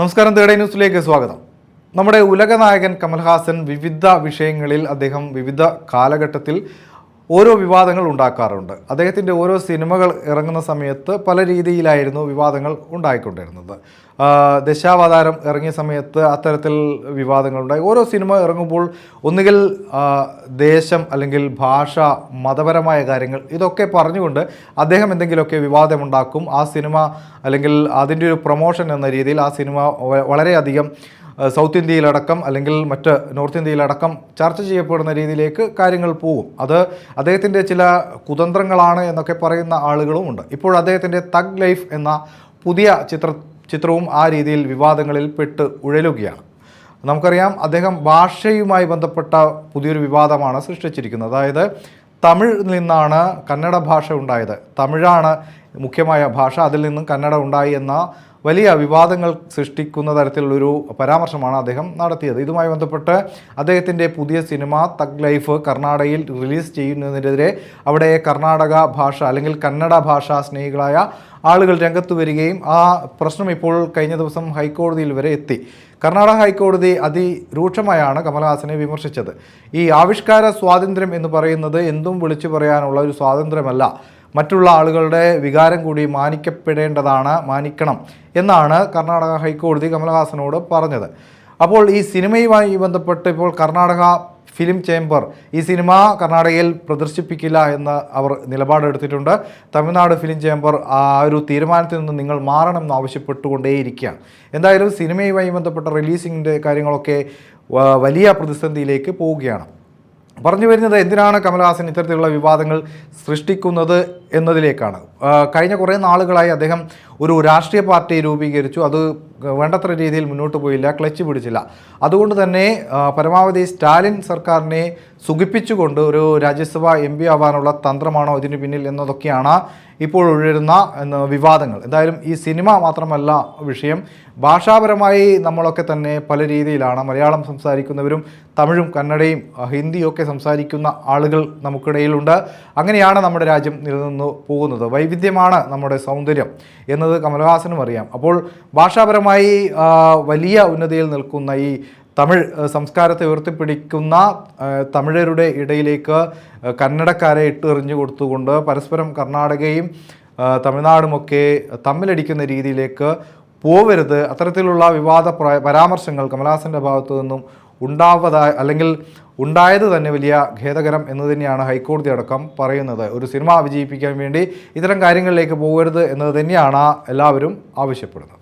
നമസ്കാരം തേടേ ന്യൂസിലേക്ക് സ്വാഗതം. നമ്മുടെ ഉലകനായകൻ കമൽഹാസൻ വിവിധ വിഷയങ്ങളിൽ അദ്ദേഹം വിവിധ കാലഘട്ടത്തിൽ ഓരോ വിവാദങ്ങൾ ഉണ്ടാക്കാറുണ്ട്. അദ്ദേഹത്തിന്റെ ഓരോ സിനിമകൾ ഇറങ്ങുന്ന സമയത്ത് പല രീതിയിലായിരുന്നു വിവാദങ്ങൾ ഉണ്ടായിക്കൊണ്ടിരുന്നത്. ദശാവതാരം ഇറങ്ങിയ സമയത്ത് അത്തരത്തിൽ വിവാദങ്ങളുണ്ടായി ഓരോ സിനിമ ഇറങ്ങുമ്പോൾ ഒന്നുകിൽ ദേശം അല്ലെങ്കിൽ ഭാഷ മതപരമായ കാര്യങ്ങൾ ഇതൊക്കെ പറഞ്ഞുകൊണ്ട് അദ്ദേഹം എന്തെങ്കിലുമൊക്കെ വിവാദമുണ്ടാക്കും. ആ സിനിമ അല്ലെങ്കിൽ അതിന്റെ ഒരു പ്രൊമോഷൻ എന്ന രീതിയിൽ ആ സിനിമ വളരെയധികം സൗത്ത് ഇന്ത്യയിലടക്കം അല്ലെങ്കിൽ മറ്റ് നോർത്ത് ഇന്ത്യയിലടക്കം ചർച്ച ചെയ്യപ്പെടുന്ന രീതിയിലേക്ക് കാര്യങ്ങൾ പോകും. അത് അദ്ദേഹത്തിന്റെ ചില കുതന്ത്രങ്ങളാണ് എന്നൊക്കെ പറയുന്ന ആളുകളുമുണ്ട് ഇപ്പോൾ അദ്ദേഹത്തിന്റെ തഗ് ലൈഫ് എന്ന പുതിയ ചിത്ര ചിത്രവും ആ രീതിയിൽ വിവാദങ്ങളിൽ പെട്ട് ഉഴലുകയാണ്. നമുക്കറിയാം അദ്ദേഹം ഭാഷയുമായി ബന്ധപ്പെട്ട പുതിയൊരു വിവാദമാണ് സൃഷ്ടിച്ചിരിക്കുന്നത്. അതായത് തമിഴ് നിന്നാണ് കന്നഡ ഭാഷ ഉണ്ടായത്. തമിഴാണ് മുഖ്യമായ ഭാഷ. അതിൽ നിന്നും കന്നഡ ഉണ്ടായി എന്ന വലിയ വിവാദങ്ങൾ സൃഷ്ടിക്കുന്ന തരത്തിലുള്ളൊരു പരാമർശമാണ് അദ്ദേഹം നടത്തിയത്. ഇതുമായി ബന്ധപ്പെട്ട് അദ്ദേഹത്തിന്റെ പുതിയ സിനിമ തഗ് ലൈഫ് കർണാടകയിൽ റിലീസ് ചെയ്യുന്നതിനെതിരെ അവിടെ കർണാടക ഭാഷ അല്ലെങ്കിൽ കന്നഡ ഭാഷാ സ്നേഹികളായ ആളുകൾ രംഗത്ത് വരികയും ആ പ്രശ്നം ഇപ്പോൾ കഴിഞ്ഞ ദിവസം ഹൈക്കോടതിയിൽ വരെ എത്തി. കർണാടക ഹൈക്കോടതി അതിരൂക്ഷമായാണ് കമൽഹാസനെ വിമർശിച്ചത്. ഈ ആവിഷ്കാര സ്വാതന്ത്ര്യം എന്ന് പറയുന്നത് എന്തും വിളിച്ചു പറയാനുള്ള ഒരു സ്വാതന്ത്ര്യമല്ല. മറ്റുള്ള ആളുകളുടെ വികാരം കൂടി മാനിക്കപ്പെടേണ്ടതാണ് മാനിക്കണം എന്നാണ് കർണാടക ഹൈക്കോടതി കമൽഹാസനോട് പറഞ്ഞത്. അപ്പോൾ ഈ സിനിമയുമായി ബന്ധപ്പെട്ട് ഇപ്പോൾ കർണാടക ഫിലിം ചേംബർ ഈ സിനിമ കർണാടകയിൽ പ്രദർശിപ്പിക്കില്ല എന്ന് അവർ നിലപാടെടുത്തിട്ടുണ്ട്. തമിഴ്നാട് ഫിലിം ചേംബർ ആ ഒരു തീരുമാനത്തിൽ നിന്ന് നിങ്ങൾ മാറണം എന്ന് ആവശ്യപ്പെട്ടുകൊണ്ടേയിരിക്കുകയാണ്. എന്തായാലും സിനിമയുമായി ബന്ധപ്പെട്ട റിലീസിങ്ങിന്റെ കാര്യങ്ങളൊക്കെ വലിയ പ്രതിസന്ധിയിലേക്ക് പോവുകയാണ്. പറഞ്ഞു വരുന്നത് എന്തിനാണ് കമൽഹാസൻ ഇത്തരത്തിലുള്ള വിവാദങ്ങൾ സൃഷ്ടിക്കുന്നത് എന്നതിലേക്കാണ്. കഴിഞ്ഞ കുറേ നാളുകളായി അദ്ദേഹം ഒരു രാഷ്ട്രീയ പാർട്ടി രൂപീകരിച്ചു. അത് വേണ്ടത്ര രീതിയിൽ മുന്നോട്ട് പോയില്ല ക്ലച്ച് പിടിച്ചില്ല. അതുകൊണ്ട് തന്നെ പരമാവധി സ്റ്റാലിൻ സർക്കാരിനെ സുഖിപ്പിച്ചുകൊണ്ട് ഒരു രാജ്യസഭ എം പി ആവാനുള്ള തന്ത്രമാണോ ഇതിന് പിന്നിൽ എന്നതൊക്കെയാണ് ഇപ്പോൾ ഉയരുന്ന വിവാദങ്ങൾ. എന്തായാലും ഈ സിനിമ മാത്രമല്ല വിഷയം. ഭാഷാപരമായി നമ്മളൊക്കെ തന്നെ പല രീതിയിലാണ് മലയാളം സംസാരിക്കുന്നവരും തമിഴും കന്നഡയും ഹിന്ദിയൊക്കെ സംസാരിക്കുന്ന ആളുകൾ നമുക്കിടയിലുണ്ട്. അങ്ങനെയാണ് നമ്മുടെ രാജ്യം നിലനിന്ന് പോകുന്നത്. വൈവിധ്യമാണ് നമ്മുടെ സൗന്ദര്യം എന്നത് കമൽഹാസനും അറിയാം. അപ്പോൾ ഭാഷാപരമായി വലിയ ഉന്നതിയിൽ നിൽക്കുന്ന ഈ തമിഴ് സംസ്കാരത്തെ ഉയർത്തിപ്പിടിക്കുന്ന തമിഴരുടെ ഇടയിലേക്ക് കന്നഡക്കാരെ ഇട്ട് എറിഞ്ഞു കൊടുത്തുകൊണ്ട് പരസ്പരം കർണാടകയും തമിഴ്നാടുമൊക്കെ തമ്മിലടിക്കുന്ന രീതിയിലേക്ക് പോവരുത്. അത്തരത്തിലുള്ള വിവാദ പ്ര- പരാമർശങ്ങൾ കമലഹാസന്റെ ഭാഗത്തു നിന്നും ഉണ്ടാവതായി അല്ലെങ്കിൽ ഉണ്ടായത് തന്നെ വലിയ ഖേദകരം എന്ന് തന്നെയാണ് ഹൈക്കോടതി അടക്കം പറയുന്നത്. ഒരു സിനിമ വിജയിപ്പിക്കാൻ വേണ്ടി ഇത്തരം കാര്യങ്ങളിലേക്ക് പോകരുത് എന്നത് തന്നെയാണ് എല്ലാവരും ആവശ്യപ്പെടുന്നത്.